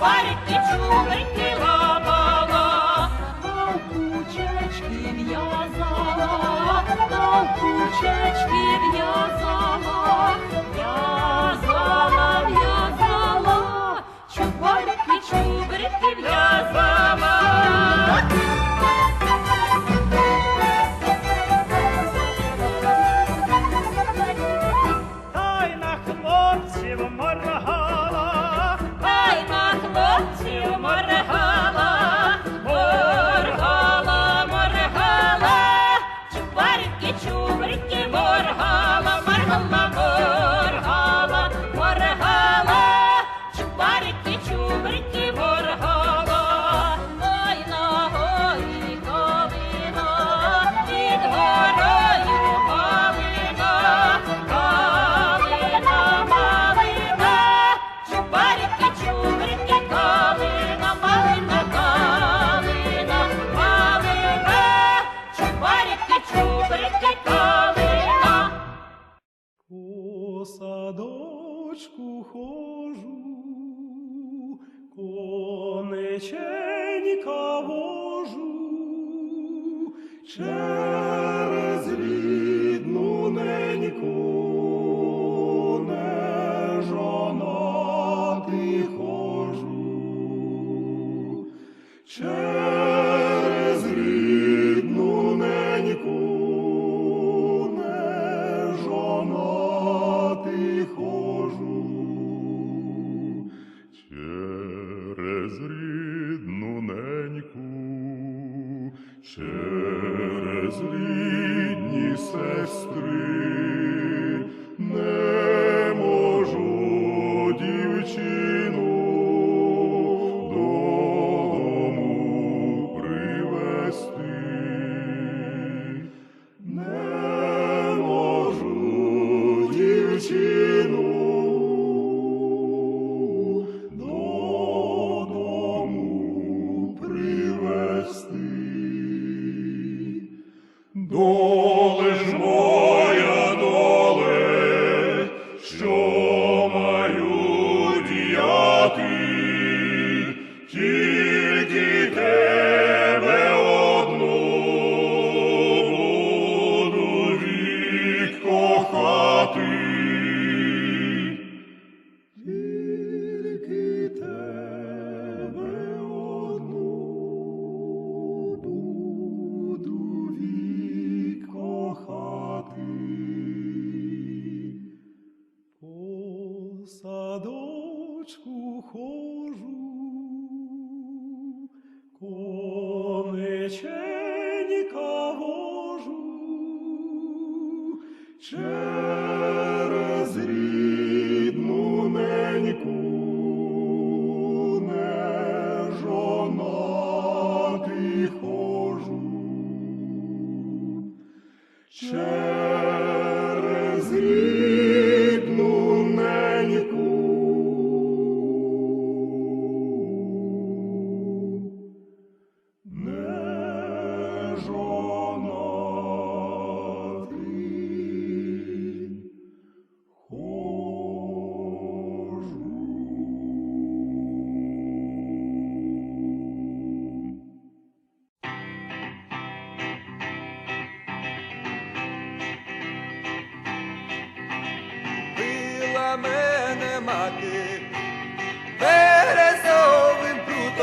Парики, чубрики, ла. Чубрики в'язала хожу, конеченька вожу,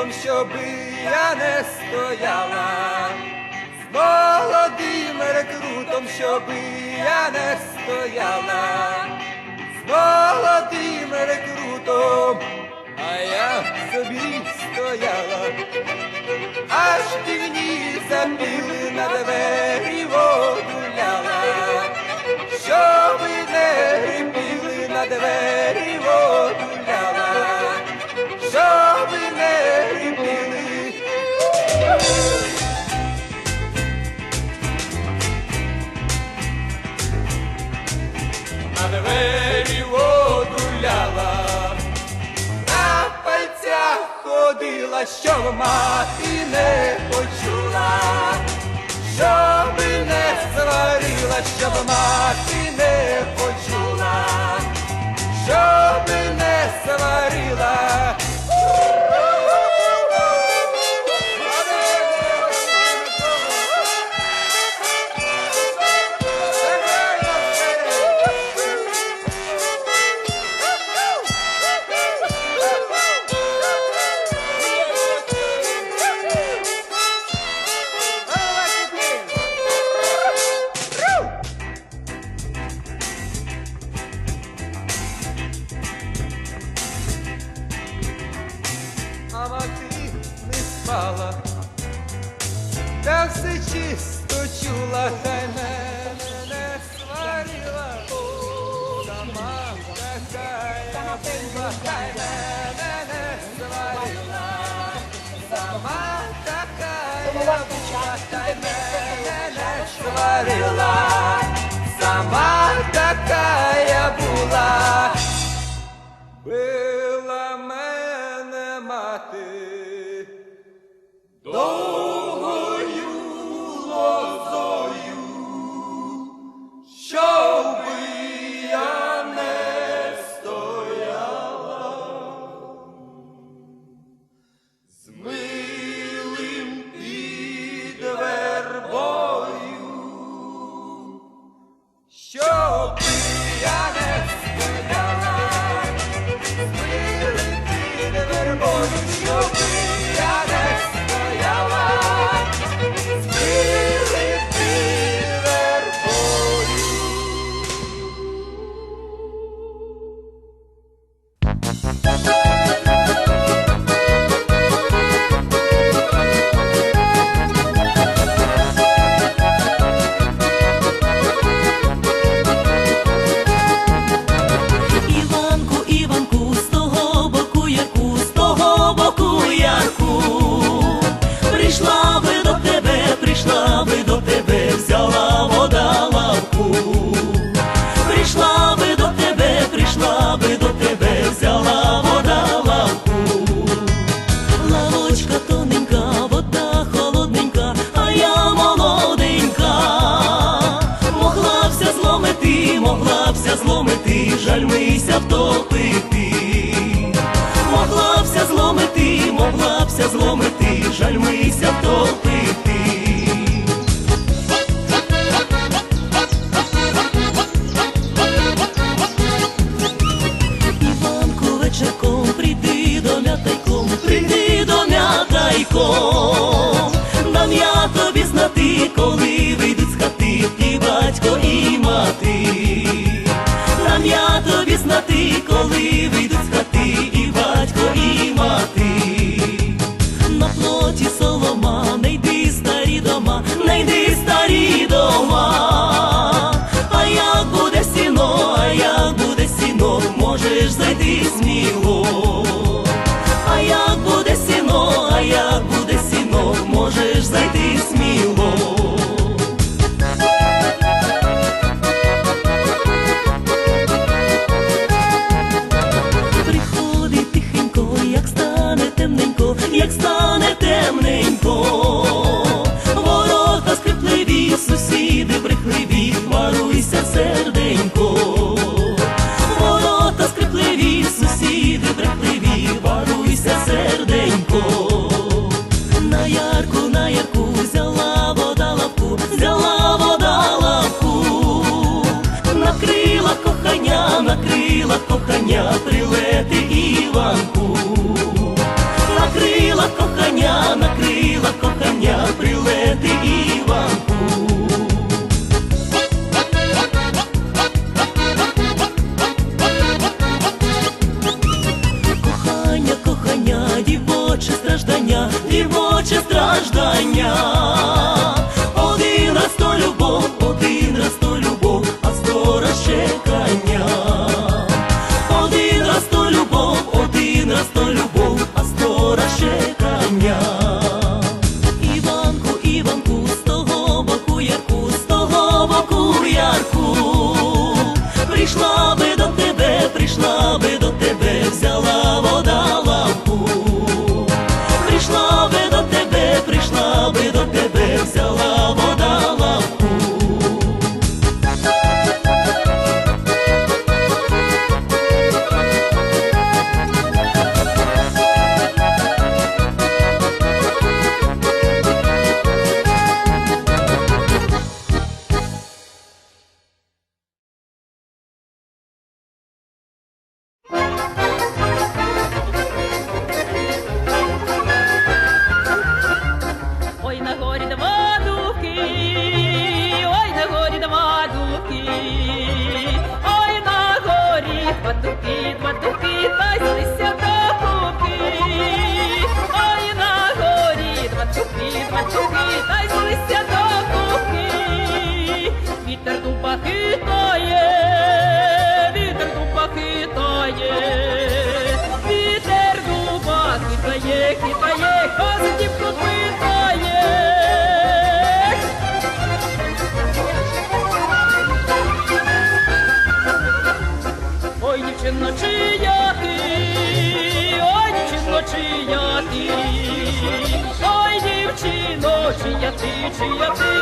Богом, щоби я не стояла, з молодим рекрутом, щоби я не стояла, з молодим рекрутом, а я собі стояла, аж півні запіли на двері. Сварила, що мати не почула, щоб не сварила, щоб мати не почула, щоб не сварила. Спала, та все чисто чула, та й мене не сварила. Сама така я була, та й мене не сварила. Сама така я була, та й мене не сварила. Сама така я була. Іванку, могла зломити, жаль мися втопити. Іванку вечірком прийди до м'ятайком, прийди до м'ятайком. Дам я тобі знати, коли вийдуть з хати і батько, і мати. Дам я тобі знати, коли вийдуть з хати На плоті ванку накрила кохання, накрила. Дубки, та й злися до купи. Вітер дуба хитає, вітер дуба хитає, вітер дуба хитає, хитає, хазиківку питає. Ой, дівчино, дівчино, чия ти, ой, дівчино, ти, чия ти, а чи вийдеш гуляти?